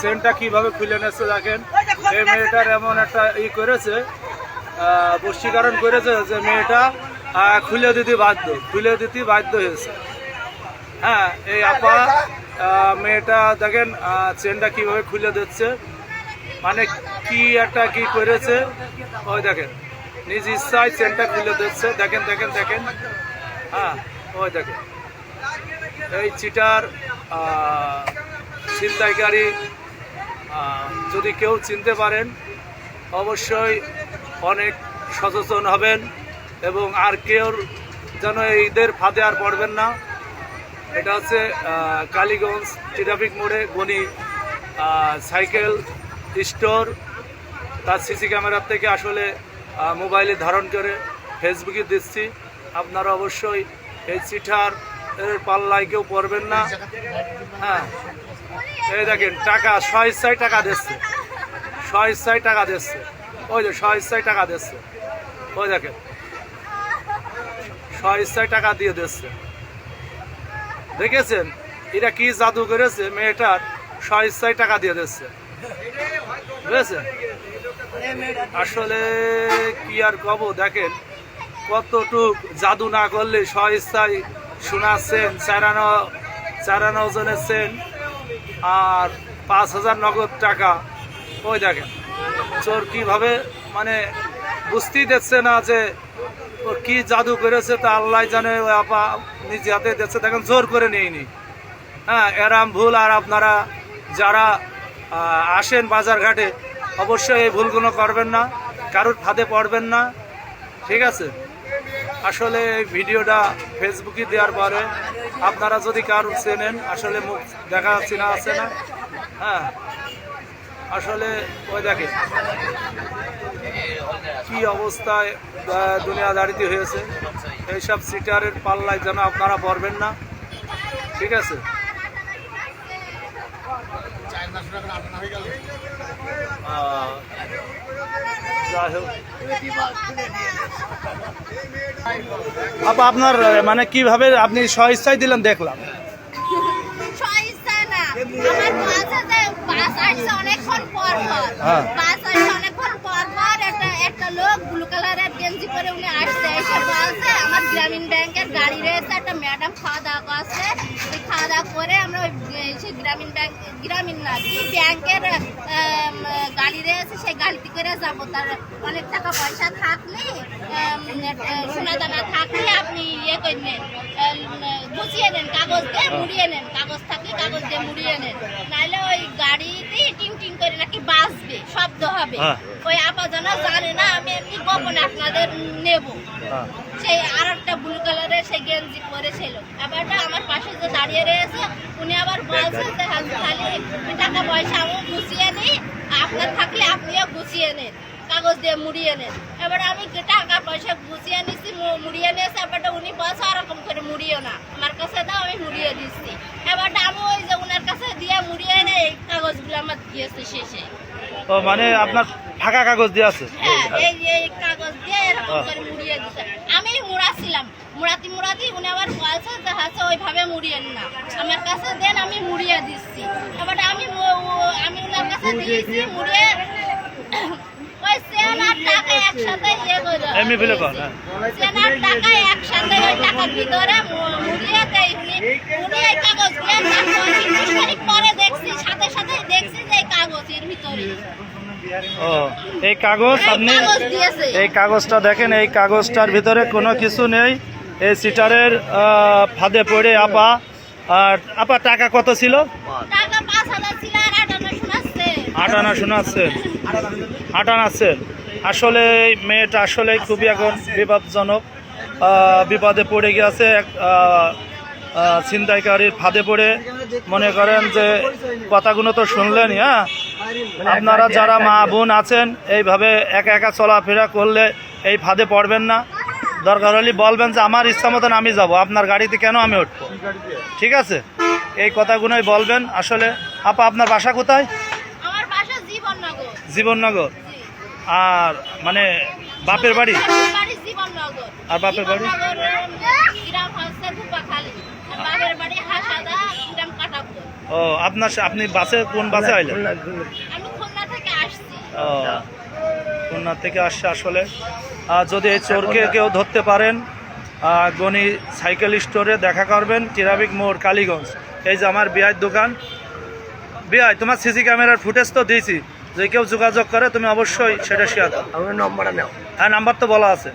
চেনটা কীভাবে খুলে নিচ্ছে দেখেন? এই মেয়েটার এমন একটা ই করেছে বশীকরণ করেছে যে মেয়েটা খুলে দিতে বাধ্য খুলে দিতে বাধ্য হয়েছে। হ্যাঁ এই আপা মেয়েটা দেখেন চেনটা কীভাবে খুলে দিচ্ছে মানে কি একটা কি করেছে ওই দেখেন নিজ ইচ্ছায় চেনটা খুলে দিচ্ছে দেখেন দেখেন দেখেন হ্যাঁ ওই দেখেন। এই চিটার ছিনতাইকারী আহ, যদি কেউ চিনতে পারেন অবশ্যই অনেক সচেতন হবেন এবং আর কেউ যেন এইদের ফাঁদে আর পড়বেন না। এটা হচ্ছে কালীগঞ্জ ট্রাফিক মোড়ে আহ, সাইকেল স্টোর। তার সিসি ক্যামেরার থেকে আসলে মোবাইলে ধারণ করে ফেসবুকে দিচ্ছি। আপনারা অবশ্যই এই চিঠার পাল্লায় কেউ পড়বেন না। হ্যাঁ। এই দেখেন, টাকা স্বইচ্ছায় টাকা দিচ্ছে। স্বইচ্ছায় টাকা দিচ্ছে। ওই যে স্বইচ্ছায় টাকা দিচ্ছে। ওই দেখেন স্বইচ্ছায় টাকা দিয়ে দিচ্ছে। দেখেছেন? এটা কি জাদু করেছে? মেয়েটার স্বইচ্ছায় টাকা দিয়ে দিচ্ছে। বুঝেছেন? আসলে কি আর কব, দেখেন, কতটুক জাদু না করলে স্বইচ্ছায় শোনাচ্ছেন, চারানো চারানো ওজনের সেন আর পাঁচ হাজার নগদ টাকা। ওই দেখেন, চোর কীভাবে মানে বুঝতেই দিচ্ছে না যে ওর কি জাদু করেছে তা আল্লাহ জানে, ওই আপা নিজে হাতে দিচ্ছে। দেখেন, জোর করে নেয়নি। হ্যাঁ এরাম ভুল, আর আপনারা যারা আসেন বাজার ঘাটে অবশ্যই এই ভুলগুলো করবেন না, কারোর ফাঁদে পড়বেন না। ঠিক আছে? আসলে এই ভিডিওটা ফেসবুকে দেওয়ার পরে আপনারা যদি কারোর চেনেন, আসলে মুখ দেখা যাচ্ছে না, আছে না? হ্যাঁ। আসলে ওই দেখে কি অবস্থায় দুনিয়া দাঁড়িতে হয়েছে। এইসব সিটারের পাল্লায় যেন আপনারা পড়বেন না। ঠিক আছে? আপা আপনার মানে কীভাবে আপনি স্বইচ্ছায় দিলেন দেখলাম স্বইচ্ছা না। আমার বাসে আসছে অনেকক্ষণ পর পর। হ্যাঁ। বাস আসছে অনেকক্ষণ পর পর একটা একটা লোক ব্লু কালারের গেঞ্জি পরে উনি আসছে এসে বলছে আমার গ্রামীণ ব্যাংকের গাড়ি রয়েছে একটা ম্যাডাম খাওয়া দাওয়া করছে ওই খাওয়া দাওয়া করে আমরা ওই সেই গ্রামীণ ব্যাংক, গ্রামীণ না, কি ব্যাংকের গাড়ি রয়েছে সেই গাড়িতে করে যাব। তার অনেক টাকা পয়সা থাকলে সোনা দানা থাকলে আপনি ইয়ে করলেন গুছিয়ে নেন, কাগজ দিয়ে মুড়িয়ে নেন, কাগজ থাকলে কাগজ দিয়ে মুড়িয়ে নেন। নাহলে ওই গাড়িতে হবে হ্যাঁ। ওই আপা জানা জানে না আমি এমনি গোপনে আপনাদের নেব। হ্যাঁ। সেই আর একটা ব্লু কালারের সে গেঞ্জি পরেছিল ব্যাপারটা আমার পাশে যে দাঁড়িয়ে রয়েছে উনি আবার বলছে যে খালি টাকা পয়সা আমি গুছিয়ে নিই আপনার থাকলে আপনিও গুছিয়ে নেন কাগজ দিয়ে মুড়িয়ে নেন। এবার আমি টাকা পয়সা গুছিয়ে নিছি মুড়িয়ে নিয়েছি এবারটা উনি বলছে ওরকম করে মুড়িও না। আমার কাছে দাও আমি মুড়িয়ে দিচ্ছি। এবারটা আমি ওই যে উনার কাছে দিয়ে মুড়িয়ে এনে এই কাগজগুলো আমার দিয়েছে শেষে। ও মানে আপনার ফাঁকা কাগজ দিয়ে আছে? হ্যাঁ এই এই কাগজ দিয়ে এরকম করে মুড়িয়ে দিছে। আমি মুড়াছিলাম। মুড়াতি মুড়াতি উনি আবার বলছে যে হাসে ওইভাবে মুড়িয়েন না। আমার কাছে দেন আমি মুড়িয়ে দিচ্ছি। এবার আমি আমি ওনার কাছে দিয়েছি মুড়িয়ে ওই সেন আর টাকা একসাথে ইয়ে করে দেয়। এমনি ফেলে কর টাকা একসাথে ওই টাকার ভিতরে মুড়িয়ে দেয় উনি উনি এই কাগজ দিয়ে তিরিশ তারিখ পরে দেখছি সাথে সাথে দেখছি যে এই কাগজ এর ভিতরে। ও এই কাগজ আপনি এই কাগজটা দেখেন এই কাগজটার ভিতরে কোনো কিছু নেই। এই সিটারের আহ, ফাঁদে পড়ে আপা। আর আপা টাকা কত ছিল? টাকা ছিল শোনাচ্ছে আট আনা শোনাচ্ছেন আট আনাচ্ছেন আসলে এই মেয়েটা আসলে খুবই এখন বিপদজনক বিপদে পড়ে গেছে এক ছিনতাইকারীর ফাঁদে পড়ে। মনে করেন যে কথাগুলো তো শুনলেনই হ্যাঁ? আপনারা যারা মা বোন আছেন এইভাবে একা একা চলাফেরা করলে এই ফাঁদে পড়বেন না। দরকার হলে বলবেন যে আমার ইচ্ছা মতন আমি যাব আপনার গাড়িতে কেন আমি উঠবো? ঠিক আছে? এই কথাগুলোই বলবেন। আসলে আপা আপনার বাসা কোথায়? জীবননগর। আর মানে বাপের বাড়ি? আমার বাড়ি জীবননগর। আর বাপের বাড়ি? ও আপনার সা- আপনি বাসে কোন বাসে আইলেন? আমি থেকে ও খুলনা থেকে আসছে আসলে। আর যদি এই চোরকে কেউ ধরতে পারেন গনি সাইকেল স্টোরে দেখা করবেন টিরাবিক মোড় কালীগঞ্জ। এই যে আমার বিয়ের দোকান। বিয়াই তোমার সিসি ক্যামেরার ফুটেজ তো দিয়েছি। যে কেউ যোগাযোগ করে তুমি অবশ্যই সেটা শেয়ার করো। আমার নাম্বারটা নাও। হ্যাঁ নাম্বার তো বলা আছে।